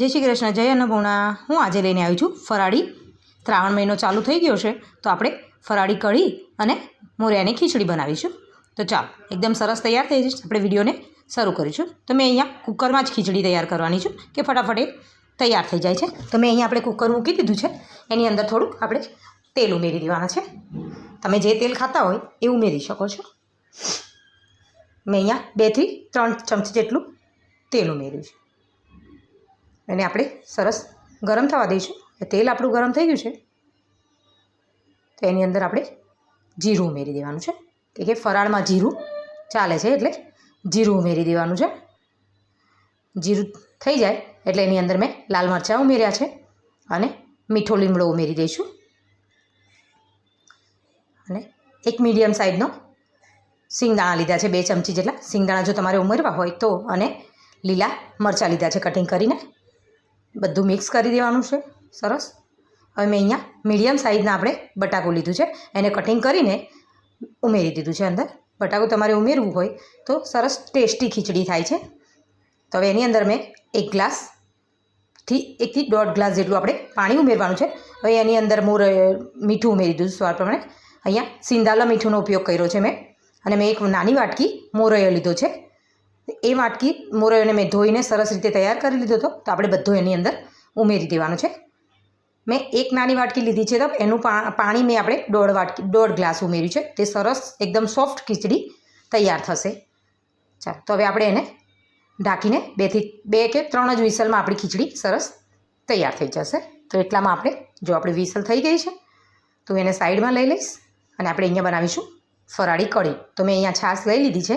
જય શ્રી કૃષ્ણ, જય અન્નપૂર્ણા. હું આજે લઈને આવી છું ફરાળી. શ્રાવણ મહિનો ચાલુ થઈ ગયો છે, તો આપણે ફરાળી કઢી અને મોરિયાની ખીચડી બનાવીશું. તો ચાલો, એકદમ સરસ તૈયાર થઈ જશે. આપણે વિડીયોને શરૂ કરીશું. તો મેં અહીંયા કુકરમાં જ ખીચડી તૈયાર કરવાની છું, કે ફટાફટ એ તૈયાર થઈ જાય છે. તો મેં અહીંયા આપણે કુકર મૂકી દીધું છે. એની અંદર થોડુંક આપણે તેલ ઉમેરી દેવાના છે. તમે જે તેલ ખાતા હોય એ ઉમેરી શકો છો. મેં અહીંયા બેથી ત્રણ ચમચી જેટલું તેલ ઉમેર્યું છે. એને આપણે સરસ ગરમ થવા દઈશું. તેલ આપણું ગરમ થઈ ગયું છે. તો એની અંદર આપણે જીરું ઉમેરી દેવાનું છે. કે કે ફરાળમાં જીરું ચાલે છે એટલે જીરું ઉમેરી દેવાનું છે. જીરું થઈ જાય એટલે એની અંદર મેં લાલ મરચાં ઉમેર્યા છે અને મીઠો લીમડો ઉમેરી દઈશું. અને એક મીડિયમ સાઇઝનો સિંગદાણા લીધા છે. બે ચમચી જેટલા સિંગદાણા જો તમારે ઉમેરવા હોય તો અને લીલા મરચાં લીધા છે કટિંગ કરીને. બધું મિક્સ કરી દેવાનું છે. સરસ. હવે મેં અહીંયા મીડિયમ સાઇઝના આપણે બટાકું લીધું છે. એને કટિંગ કરીને ઉમેરી દીધું છે અંદર. બટાકું તમારે ઉમેરવું હોય તો સરસ ટેસ્ટી ખીચડી થાય છે. તો હવે એની અંદર મેં એક ગ્લાસથી એકથી દોઢ ગ્લાસ જેટલું આપણે પાણી ઉમેરવાનું છે. હવે એની અંદર મોર મીઠું ઉમેરી દીધું સ્વાદ પ્રમાણે. અહીંયા સિંદાલા મીઠુંનો ઉપયોગ કર્યો છે મેં. અને મેં એક નાની વાટકી મોરૈયો લીધો છે. એ વાટકી મોરૈયોને મેં ધોઈને સરસ રીતે તૈયાર કરી લીધો હતો. તો આપણે બધો એની અંદર ઉમેરી દેવાનું છે. મેં એક નાની વાટકી લીધી છે તો એનું પાણી મેં આપણે દોઢ વાટકી, દોઢ ગ્લાસ ઉમેર્યું છે. તે સરસ એકદમ સોફ્ટ ખીચડી તૈયાર થશે. ચાલો, તો હવે આપણે એને ઢાંકીને બેથી, બે કે ત્રણ જ વિસલમાં આપણી ખીચડી સરસ તૈયાર થઈ જશે. તો એટલામાં આપણે, જો આપણી વિસલ થઈ ગઈ છે, તો એને સાઈડમાં લઈ લઈશ અને આપણે અહીંયા બનાવીશું ફરાળી કઢી. તો મેં અહીંયા છાશ લઈ લીધી છે.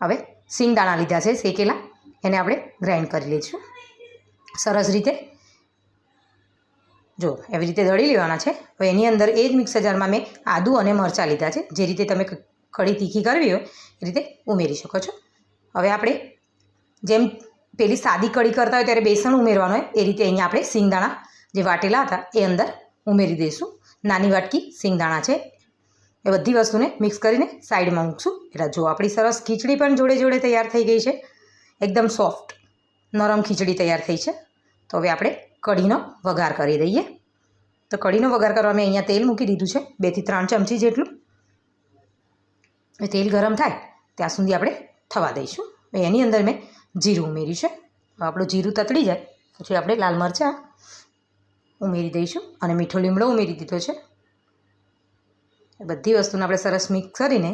હવે સિંગદાણા લીધા છે શેકેલા. એને આપણે ગ્રાઇન્ડ કરી લઈશું. સરસ રીતે. જો, એવી રીતે દળી લેવાના છે. હવે એની અંદર એ જ મિક્સર જારમાં મેં આદું અને મરચાં લીધા છે. જે રીતે તમે કઢી તીખી કરવી હોય, એ રીતે ઉમેરી શકો છો. હવે આપણે જેમ પેલી સાદી કઢી કરતા હોય ત્યારે બેસણ ઉમેરવાનું હોય, એ રીતે અહીંયા આપણે સિંગદાણા જે વાટેલા હતા, એ અંદર ઉમેરી દઈશું. નાની વાટકી સિંગદાણા છે. એ બધી વસ્તુને મિક્સ કરીને સાઈડમાં મૂકશું. એટલે જો આપણી સરસ ખીચડી પણ જોડે જોડે તૈયાર થઈ ગઈ છે. એકદમ સોફ્ટ નરમ ખીચડી તૈયાર થઈ છે. તો હવે આપણે કઢીનો વઘાર કરી દઈએ. તો કઢીનો વઘાર કરવા મેં અહીંયા તેલ મૂકી દીધું છે બેથી ત્રણ ચમચી જેટલું. એ તેલ ગરમ થાય, ત્યાં સુધી આપણે થવા દઈશું. એની અંદર મેં જીરું ઉમેર્યું છે. આપણું જીરું તતડી જાય, પછી આપણે લાલ મરચાં ઉમેરી દઈશું અને મીઠો લીમડો ઉમેરી દીધો છે. બધી વસ્તુને આપણે સરસ મિક્સ કરીને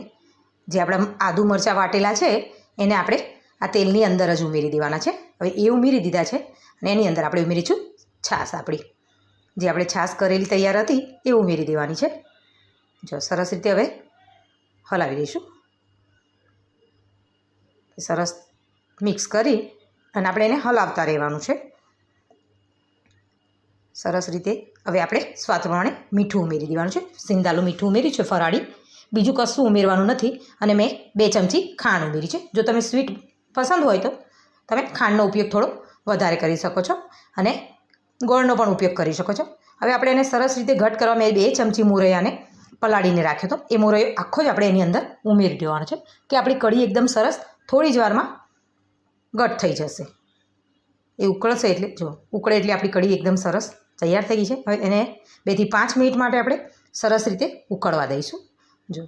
જે આપણા આદુ મરચાં વાટેલા છે, એને આપણે આ તેલની અંદર જ ઉમેરી દેવાના છે. હવે એ ઉમેરી દીધા છે અને એની અંદર આપણે ઉમેરીશું છાશ આપણી. જે આપણે છાશ કરેલી તૈયાર હતી એ ઉમેરી દેવાની છે. જો સરસ રીતે હવે હલાવી દઈશું. સરસ મિક્સ કરી અને આપણે એને હલાવતા રહેવાનું છે. સરસ રીતે હવે આપણે સ્વાદ પ્રમાણે મીઠું ઉમેરી દેવાનું છે. સિંધાલું મીઠું ઉમેર્યું છે ફરાળી. બીજું કશું ઉમેરવાનું નથી અને મેં બે ચમચી ખાંડ ઉમેરી છે. જો તમે સ્વીટ પસંદ હોય તો તમે ખાંડનો ઉપયોગ થોડો વધારે કરી શકો છો અને ગોળનો પણ ઉપયોગ કરી શકો છો. હવે આપણે એને સરસ રીતે ઘટ કરવા મેં બે ચમચી મુરૈયાને પલાળીને રાખ્યો હતો. એ મોરૈયો આખો જ આપણે એની અંદર ઉમેરી દેવાનો છે કે આપણી કઢી એકદમ સરસ થોડી જ વારમાં ઘટ થઈ જશે. એ ઉકળશે એટલે જો ઉકળે એટલે આપણી કઢી એકદમ સરસ તૈયાર થઈ ગઈ છે. હવે એને બેથી પાંચ મિનિટ માટે આપણે સરસ રીતે ઉકળવા દઈશું. જો,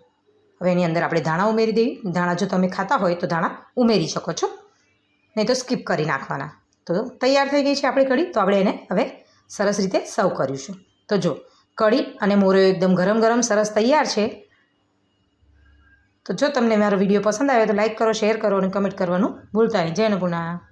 હવે એની અંદર આપણે ધાણા ઉમેરી દેવી. ધાણા જો તમે ખાતા હોય તો ધાણા ઉમેરી શકો છો. નહીં તો સ્કીપ કરી નાખવાના. તો તૈયાર થઈ ગઈ છે આપણી કઢી. તો આપણે એને હવે સરસ રીતે સર્વ કરીશું. તો જો, કઢી અને મોરો એકદમ ગરમ ગરમ સરસ તૈયાર છે. તો જો તમને મારો વીડિયો પસંદ આવ્યો તો લાઇક કરો, શેર કરો અને કમેન્ટ કરવાનું ભૂલતા નહીં. જય અન્નપૂર્ણા.